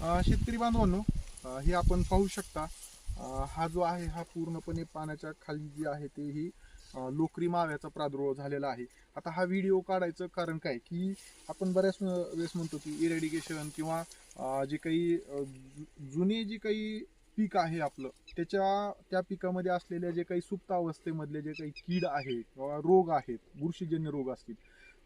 शेतकरी बांधवांनो हे आपण पाहू शकता. हा जो आहे हा पूर्णपणे पाण्याच्या खाली जे आहे ते ही लोकरी माव्याचा प्रादुर्भाव झालेला आहे. आता हा व्हिडिओ काढायचं कारण काय? की आपण बऱ्याच वेळेस म्हणतो की इरेडिकेशन किंवा जे काही जुने जे काही पीक आहे आपलं त्याच्या त्या पिकामध्ये असलेल्या जे काही सुप्त अवस्थेमधले जे काही कीड आहे किंवा रोग आहेत बुरशीजन्य रोग असतील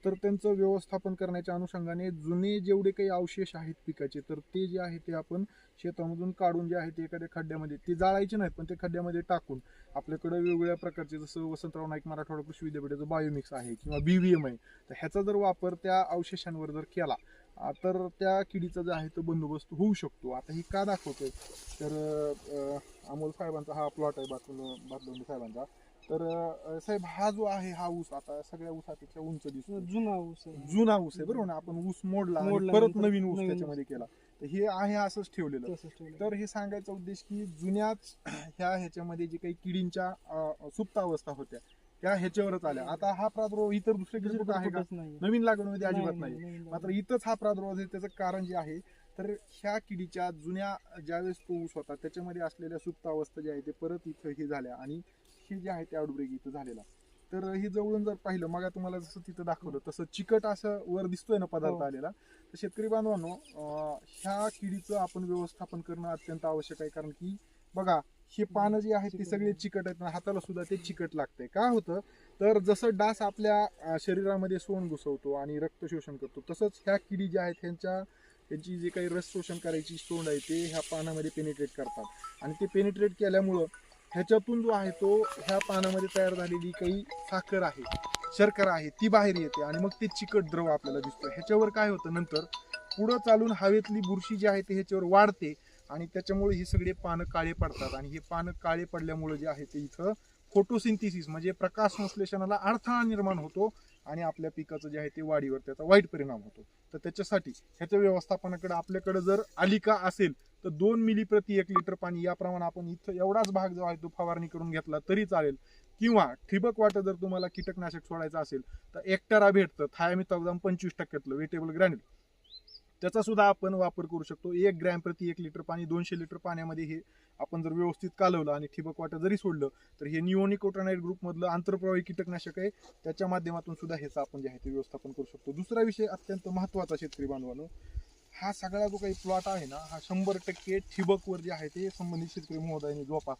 तर त्यांचं व्यवस्थापन करण्याच्या अनुषंगाने जुने जेवढे काही अवशेष आहेत पिकाचे तर ते जे आहे ते आपण शेतामधून काढून जे आहे ते एखाद्या खड्ड्यामध्ये ते जाळायचे नाहीत पण ते खड्ड्यामध्ये टाकून आपल्याकडे वेगवेगळ्या प्रकारचे जसं वसंतराव नाईक मराठवाडा कृषी विद्यापीठाचं बायोमिक्स आहे किंवा बीव्हीएम आहे तर ह्याचा जर वापर त्या अवशेषांवर जर केला तर त्या किडीचा जो आहे तो बंदोबस्त होऊ शकतो. आता हे का दाखवतोय? तर अमोल साहेबांचा हा प्लॉट आहे बातून बातलोंडी साहेबांचा. तर अं, साहेब हा जो आहे हा ऊस आता सगळ्या ऊसापेक्षा उंच दिसतो जुना ऊस आहे. जुना ऊस आहे बरोबर ना आपण ऊस मोडला आणि मोडला परत नंतर नवीन ऊस नवीन त्याच्यामध्ये केला तर हे आहे असंच ठेवलेलं तसंच ठेवलं. तर हे सांगायचा उद्देश की जुन्याच ह्या ह्याच्यामध्ये जे काही किडींच्या अं, सुप्त अवस्था होत्या त्या ह्याच्यावरच आल्या आता हा प्रादुर्भाव इतर दुसरीकडे कुठं आहे का कुठंच. नवीन लागवडमध्ये अजिबात नाही, नाही नाही, नाही. मात्र इथंच हा प्रादुर्भाव आहे त्याचं कारण जे आहे तर ह्या किडीच्या जुन्या ज्यावेळेस तो ऊस होता त्याच्यामध्ये असलेल्या सुप्त अवस्था ज्या आहे ते परत इथं हे झाल्या आणि हे जे आहे ते आउटब्रेक इथं झालेला तर हे जवळून जर पाहिलं मग तुम्हाला जसं तिथं दाखवलं तसं चिकट असं वर दिसतोय ना पदार्थ हो. आलेला. तर शेतकरी बांधवांनो ह्या किडीचं आपण व्यवस्थापन करणं अत्यंत आवश्यक आहे. कारण की बघा हे पानं जे आहेत ते सगळे. चिकट आहेत हाताला सुद्धा ते चिकट लागतंय. का होतं? तर जसं डास आपल्या शरीरामध्ये सोंड घुसवतो आणि रक्त शोषण करतो तसंच ह्या किडी ज्या आहेत त्यांच्या त्यांची जे काही रस शोषण करायची सोंड आहे ते ह्या पानामध्ये पेनिट्रेट करतात. आणि ते पेनिट्रेट केल्यामुळं ह्याच्यातून जो आहे तो ह्या पानामध्ये तयार झालेली काही साखर आहे शर्करा आहे ती बाहेर येते आणि मग ते चिकट द्रव आपल्याला दिसतं. ह्याच्यावर काय होतं नंतर पुढं चालून हवेतली बुरशी जी आहे ते ह्याच्यावर वाढते आणि त्याच्यामुळे ही सगळे पानं काळे पडतात आणि हे पानं काळे पडल्यामुळे जे आहे ते इथं फोटोसिंथिसिस म्हणजे प्रकाश संश्लेषणाला अडथळा निर्माण होतो आणि आपल्या पिकाचं जे आहे ते वाढीवर त्याचा वाईट परिणाम होतो. तर त्याच्यासाठी ह्याच्या व्यवस्थापनाकडे आपल्याकडे जर आलिका असेल तर दोन मिली प्रति एक लिटर पाणी याप्रमाणे आपण इथं एवढाच भाग जो आहे तो फवारणी करून घेतला तरी चालेल. किंवा ठिबक वाटं जर तुम्हाला कीटकनाशक सोडायचं असेल तर एकटरा भेटतं. थायामिथॉक्झाम पंचवीस टक्क्यातलं वेटेबल ग्रॅन्युल. त्याचा सुद्धा आपण वापर करू शकतो. एक ग्रॅम प्रति एक लिटर पाणी दोनशे लिटर पाण्यामध्ये हे आपण जर व्यवस्थित कालवलं आणि ठिबक वाटं जरी सोडलं तर हे निओनिकोटानाईट ग्रुपमधलं आंतरप्रवाही कीटकनाशक आहे. त्याच्या माध्यमातून सुद्धा ह्याचं आपण जे आहे ते व्यवस्थापन करू शकतो. दुसरा विषय अत्यंत महत्त्वाचा शेतकरी बांधवांनो हा सगळा जो काही प्लॉट आहे ना हा शंभर टक्के ठिबकवर जे आहे ते संबंधित शेतकरी महोदयांनी जोपासला.